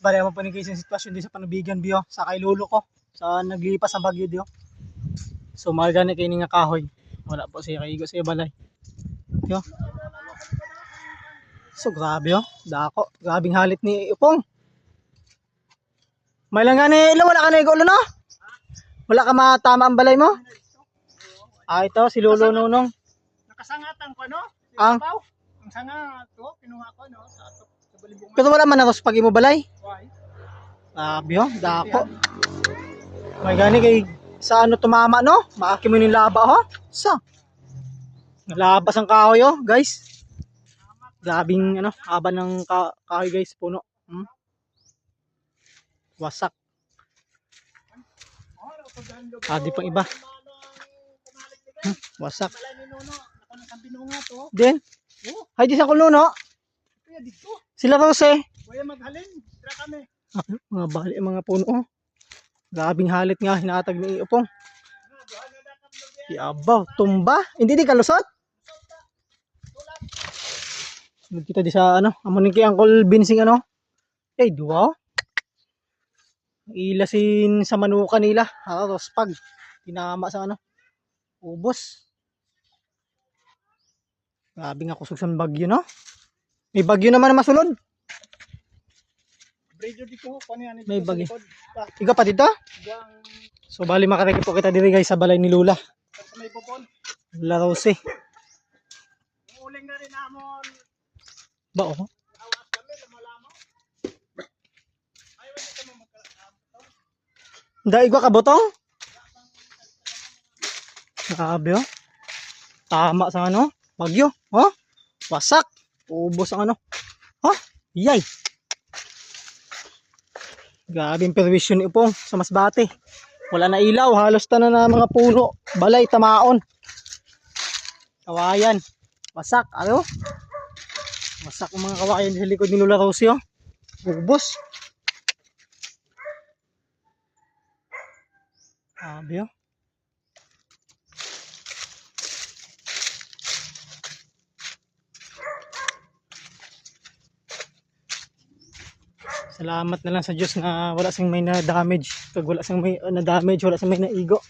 Bali mo pa ni yung sitwasyon di sa panubigan biyo sa kay lolo ko sa naglipas ang bagyo diyo. So magani kay nga kahoy. Wala po siya kay sa balay. Yo. So grabe yo, dako. Grabing halit ni Upong. May lang gani, ilo wala ka na igulo no? Wala ka matama ang balay mo? Ah, ito si Lolo Nunong. Nakasangatan ko, no? Ang? Ibabaw. Ang sanga to, kinuha ko, no? Sa. Pero wala man ako sa pagi mo balay. Why? Grabe yo, dako. May gani kay sa ano tumama no? Maaki mo yung laba ho. Sa. Nalabas ang kahoy oh, guys. Grabing ano, haba ng ka kahoy guys, puno. Hmm? Wasak. Ah, di pang iba. Hmm, wasak. Din. Oh, Hay di sa kuno dito. Sila Rose. Waya maghalin. Tira kami. Mga bali mga puno oh. Grabing halit nga hinatag ni Upong. Yabaw, tumba. Hindi di kalusot. Sunod kita di sa ano, amunin kay Uncle Binsing ano. Eh, duwa. oh. Ilasin sa manuka nila. Tapos pag tinama sa ano, ubos. Grabe nga kusog sa bagyo, no? May bagyo naman na masunod. Breeder dito. Kung yan May bagi. Ikaw pa dito? Hanggang So bali makareki po kita diri guys sa balay ni Lula. sa may bubon. Lula Rose. Uling na rin namon. Ba oh. Ayaw, hindi ka botong? Grabe oh. Tama sa ano? Bagyo. Oh. Wasak. Ubos ang ano. Oh. Yay. Grabe yung perwisyon ni sa Masbate. Wala na ilaw. Halos ta na mga puno. Balay, tamaon. Kawayan. Wasak. Ano? Wasak ang mga kawayan sa likod ni Lola Rosie oh. Ubos. Grabe oh. Salamat na lang sa Diyos na wala sing may na damage. Pag wala sing may na damage, wala sing may naigo.